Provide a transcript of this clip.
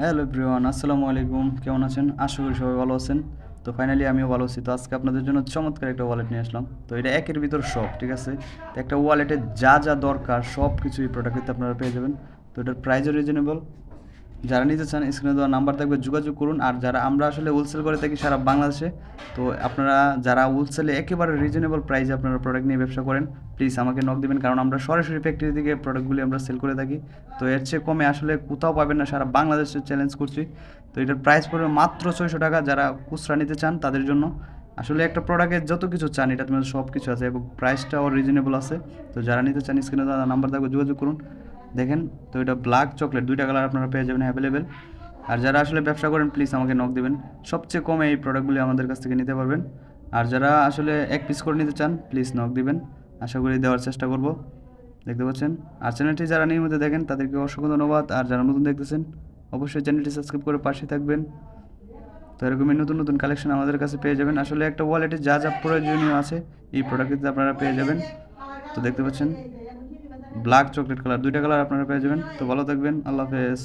Hello everyone, আসসালামু আলাইকুম। কেমন আছেন? আশা করি সবাই ভালো আছেন। তো ফাইনালি আমিও ভালো আছি। তো আজকে আপনাদের জন্য চমৎকার একটা ওয়ালেট নিয়ে আসলাম। তো এটা একের ভিতর সব, ঠিক আছে? তো একটা ওয়ালেটে যা যা দরকার সব কিছু এই প্রোডাক্টটিতে আপনারা পেয়ে যাবেন। তো এটার প্রাইজও রিজনেবল যারা নিতে চান স্ক্রিনে দেওয়া নাম্বার থাকবে, যোগাযোগ করুন। আর যারা আমরা আসলে হোলসেল করে থাকি সারা বাংলাদেশে, তো আপনারা যারা হোলসেলে একেবারে রিজনেবল প্রাইসে আপনারা প্রোডাক্ট নিয়ে ব্যবসা করেন প্লিজ আমাকে নক দিবেন, কারণ আমরা সরাসরি ফ্যাক্টরি থেকে প্রোডাক্টগুলি আমরা সেল করে থাকি। তো এর চেয়ে কমে আসলে কোথাও পাবেন না, সারা বাংলাদেশে চ্যালেঞ্জ করছি। তো এটার প্রাইস পড়বে মাত্র ছয়শো টাকা যারা খুচরা নিতে চান তাদের জন্য। আসলে একটা প্রোডাক্টের যত কিছু চান এটা তোমাদের সব কিছু আছে এবং প্রাইসটাও রিজনেবল আছে। তো যারা নিতে চান স্ক্রিনে দেওয়া নাম্বার থাকবে, যোগাযোগ করুন। দেখেন, তো এটা ব্ল্যাক চকলেট দুইটা কালার আপনারা পেয়ে যাবেন অ্যাভেলেবেল আর যারা আসলে ব্যবসা করেন প্লিজ আমাকে নক দেবেন। সবচেয়ে কমে এই প্রোডাক্টগুলি আমাদের কাছ থেকে নিতে পারবেন। আর যারা আসলে এক পিস করে নিতে চান প্লিজ নক দিবেন। আশা করি দেওয়ার চেষ্টা করব। দেখতে পাচ্ছেন? আর চ্যানেলটি যারা নিয়মিত দেখেন, তাদেরকে অসংখ্য ধন্যবাদ। আর যারা নতুন দেখতেছেন, অবশ্যই চ্যানেলটি সাবস্ক্রাইব করে পাশে থাকবেন। তো এরকমই নতুন নতুন কালেকশন আমাদের কাছে পেয়ে যাবেন। আসলে একটা ওয়ালেটে যা যা প্রয়োজনীয় আছে, এই প্রোডাক্টটিতে আপনারা পেয়ে যাবেন। তো দেখতে পাচ্ছেন? ব্ল্যাক চকলেট কালার দুইটা কালার আপনারা পেয়ে যাবেন। তো ভালো থাকবেন আল্লাহ হাফেজ।